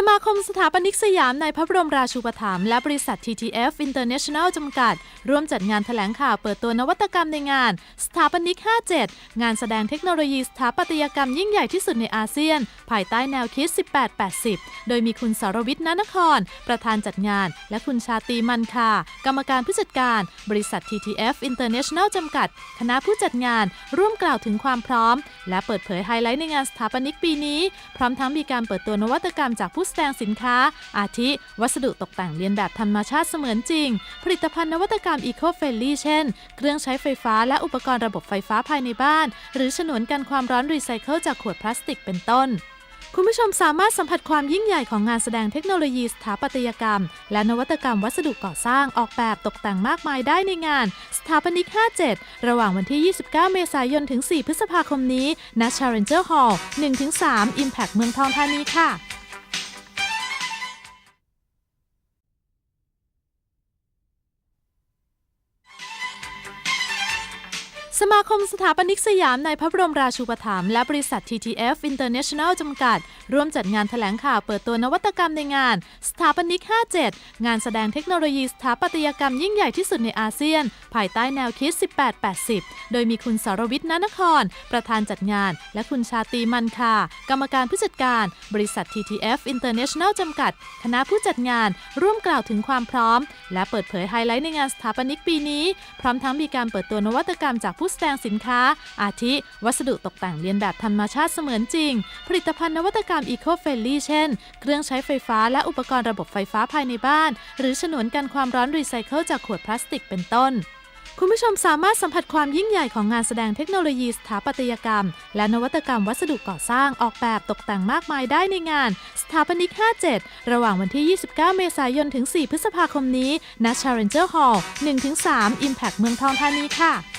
สมาคมสถาปนิกสยามในพระบรมราชูปถัมภ์และบริษัท TTF International จำกัด ร่วมจัดงานแถลงข่าวเปิดตัวนวัตกรรมในงาน สถาปนิก 57 งานแสดงเทคโนโลยีสถาปัตยกรรมยิ่งใหญ่ที่สุดในอาเซียน ภายใต้แนวคิด 1880 โดยมีคุณสรวิทย์นนคร ประธานจัดงาน และคุณชาตีมันคา กรรมการผู้จัดการ บริษัท TTF International จำกัด คณะผู้จัดงาน ร่วมกล่าวถึงความพร้อม และเปิดเผยไฮไลท์ในงานสถาปนิกปีนี้ พร้อมทั้งมีการเปิดตัวนวัตกรรมจากผู้แสดงสินค้า อาทิ วัสดุตกแต่งเลียนแบบธรรมชาติเสมือนจริง ผลิตภัณฑ์นวัตกรรม Eco f r i e n d l y เช่น เครื่องใช้ไฟฟ้าและอุปกรณ์ระบบไฟฟ้าภายในบ้าน หรือฉนวนกันความร้อนรีไซเคิลจากขวดพลาสติกเป็นต้นคุณผู้ชมสามารถสัมผัสความยิ่งใหญ่ของงานแสดงเทคโนโลยีสถาปัตยกรรม และนวัตกรรมวัสดุก่อสร้างออกแบบตกแต่งมากมายได้ในงาน สถาปนิก 57 ระหว่างวันที่ 29 เมษายนถึง 4 พฤษภาคมนี้ณ Challenger Hall 1-3 Impact เมืองทองธานีค่ะ สมาคมสถาปนิกสยามในพระบรมราชูปถัมภ์และบริษัท TTF International จำกัด ร่วมจัดงานแถลงข่าวเปิดตัวนวัตกรรมในงาน สถาปนิก 57 งานแสดงเทคโนโลยีสถาปัตยกรรมยิ่งใหญ่ที่สุดในอาเซียน ภายใต้แนวคิด 1880 โดยมีคุณสรวิทย์นนคร ประธานจัดงาน และคุณชาตีมันคากรรมการผู้จัดการ บริษัท TTF International จำกัด คณะผู้จัดงานร่วมกล่าวถึงความพร้อม และเปิดเผยไฮไลท์ในงานสถาปนิกปีนี้ พร้อมทั้งมีการเปิดตัวนวัตกรรมจากผู้แสดงสินค้า อาทิ วัสดุตกแต่งเลียนแบบธรรมชาติเสมือนจริง ผลิตภัณฑ์นวัตกรรม Eco f r i e n d l y เช่น เครื่องใช้ไฟฟ้าและอุปกรณ์ระบบไฟฟ้าภายในบ้าน หรือฉนวนกันความร้อนรีไซเคิลจากขวดพลาสติกเป็นต้นคุณผู้ชมสามารถสัมผัสความยิ่งใหญ่ของงานแสดงเทคโนโลยีสถาปัตยกรรม และนวัตกรรมวัสดุก่อสร้างออกแบบตกแต่งมากมายได้ในงาน สถาปนิก 57 ระหว่างวันที่ 29 เมษายนถึง 4 พฤษภาคมนี้ณ Challenger Hall 1-3 Impact เมืองทองธานีค่ะ